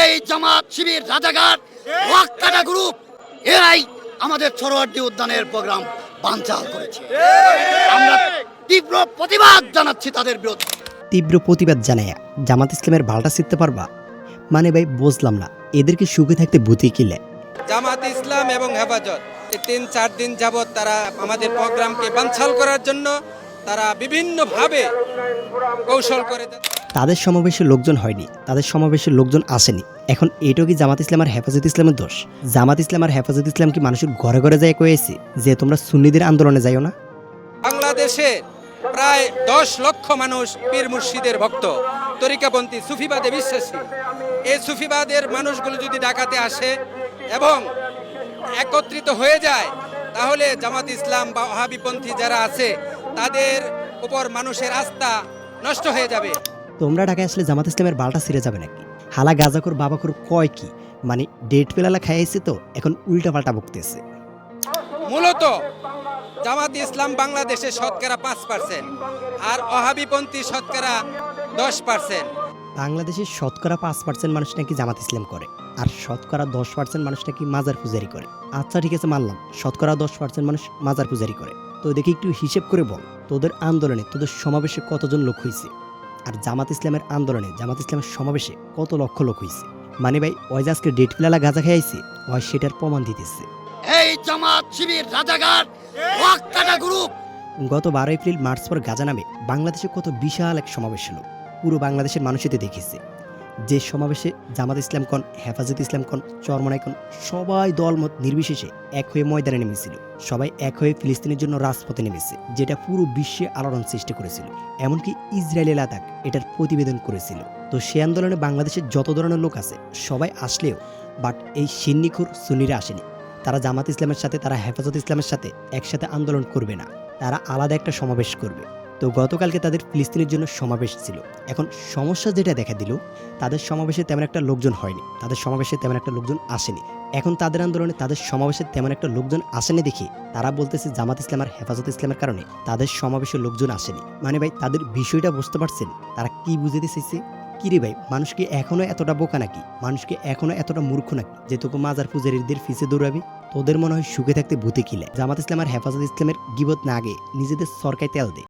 এই জামাত শিবির রাজাঘাট ওয়াক্কাটা গ্রুপ এরাই আমাদের সরোয়ার্দী উদ্যানের প্রোগ্রাম বানচাল করেছে। আমরা তীব্র প্রতিবাদ জানাচ্ছি তাদের বিরুদ্ধে। তীব্র প্রতিবাদ জানাইয়া জামাত ইসলামের বালটা শিখতে পারবা? মানে ভাই বুঝলাম না। এদেরকে সুখে থাকতে ভূতি কিলে জামাত ইসলাম এবং হেফাজত। এই তিন চার দিন যাবৎ তারা আমাদের প্রোগ্রামকে বানচাল করার জন্য তারা বিভিন্নভাবে কৌশল করে তাদের সমাবেশে লোকজন হয়নি তাদের সমাবেশে লোকজন আসেনি। এখন এটাও কি জামাত ইসলাম আর হেফাজত ইসলামের দোষ? জামাত ইসলাম আর হেফাজত ইসলাম কি মানুষের ঘরে ঘরে যায় কয়েছি যে তোমরা সুন্নিদের আন্দোলনে যাইও না? বাংলাদেশে প্রায় দশ লক্ষ মানুষ পীর মুর্শিদের ভক্ত তরিকাপন্থী সুফিবাদে বিশ্বাসী। এই সুফিবাদের মানুষগুলো যদি ডাকাতে আসে এবং একত্রিত হয়ে যায় তাহলে জামাত ইসলাম বা ওহাবিপন্থী যারা আছে তাদের উপর মানুষের আস্থা নষ্ট হয়ে যাবে। তোমরা ঢাকায় আসলে জামাত ইসলামের বালটা ছিঁড়ে যাবে নাকি? হালা গাজাকর বাবাকর কয় কি? মানে ডেট পেলালা খাইয়েছে তো এখন উল্টা পাল্টা বকতেছে। মূলত জামাত ইসলাম বাংলাদেশে শতকরা পাঁচ পার্সেন্ট আর অহাবিপন্থী শতকরা দশ পার্সেন্ট বাংলাদেশের শতকরা পাঁচ পার্সেন্ট মানুষ নাকি জামাত ইসলাম করে আর শতকরা দশ পার্সেন্ট মানুষ নাকি মাজার পূজারি করে। আচ্ছা ঠিক আছে মানলাম। শতকরা দশ পার্সেন্ট মানুষ মাজার পূজারি করে। তো দেখি একটু হিসেব করে বল তোদের আন্দোলনে তোদের সমাবেশে কতজন লোক হয়েছে আর জামাত ইসলামের আন্দোলনে জামাত ইসলামের সমাবেশে কত লক্ষ লোক হয়েছে মানে ভাই ওই যে আজকে ডেট পিলালা গাঁজা খেয়েছে ওই সেটার প্রমাণ দিতেছে। এই জামাত শিবির রাজাঘাট গ্রুপ। গত বারো এপ্রিল মার্চ পর গাজা নামে বাংলাদেশে কত বিশাল এক সমাবেশ হলো। পুরো বাংলাদেশের মানুষ এতে দেখেছে। যে সমাবেশে জামাত ইসলাম কন, হেফাজত ইসলাম কন, চরমনাই কন, সবাই দলমত নির্বিশেষে এক হয়ে ময়দানে নেমেছিল। সবাই এক হয়ে ফিলিস্তিনের জন্য রাজপথে নেমেছে, যেটা পুরো বিশ্বে আলোড়ন সৃষ্টি করেছিল। এমনকি ইসরায়েলি লাদাখ এটার প্রতিবেদন করেছিল। তো সে আন্দোলনে বাংলাদেশের যত ধরনের লোক আছে, সবাই আসলেও, বাট এই সিন্নিখুর সুন্নিরা আসেনি। তারা জামাত ইসলামের সাথে, তারা হেফাজত ইসলামের সাথে একসাথে আন্দোলন করবে না। তারা আলাদা একটা সমাবেশ করবে। তো গতকালকে তাদের ফিলিস্তিনের জন্য সমাবেশ ছিল। এখন সমস্যা যেটা দেখা দিল, তাদের সমাবেশে তেমন একটা লোকজন হয়নি। তাদের সমাবেশে তেমন একটা লোকজন আসেনি। এখন তাদের আন্দোলনে তাদের সমাবেশে তেমন একটা লোকজন আসেনি দেখে তারা বলতেছে জামাত ইসলাম আর হেফাজত ইসলামের কারণে তাদের সমাবেশে লোকজন আসেনি। মানে ভাই, তাদের বিষয়টা বুঝতে পারছেন? তারা কি বুঝাতে চাইছে কিরে ভাই, মানুষকে এখনও এতটা বোকা নাকি? মানুষকে এখনও এতটা মূর্খ নাকি? যে তোকে মাজার পূজারীদের ফিসে দৌড়াবি? তোদের মনে হয় সুখে থাকতে ভূতে কিলে জামাত ইসলাম আর হেফাজত ইসলামের গিবত না আগে নিজেদের সরকায় তেল দে।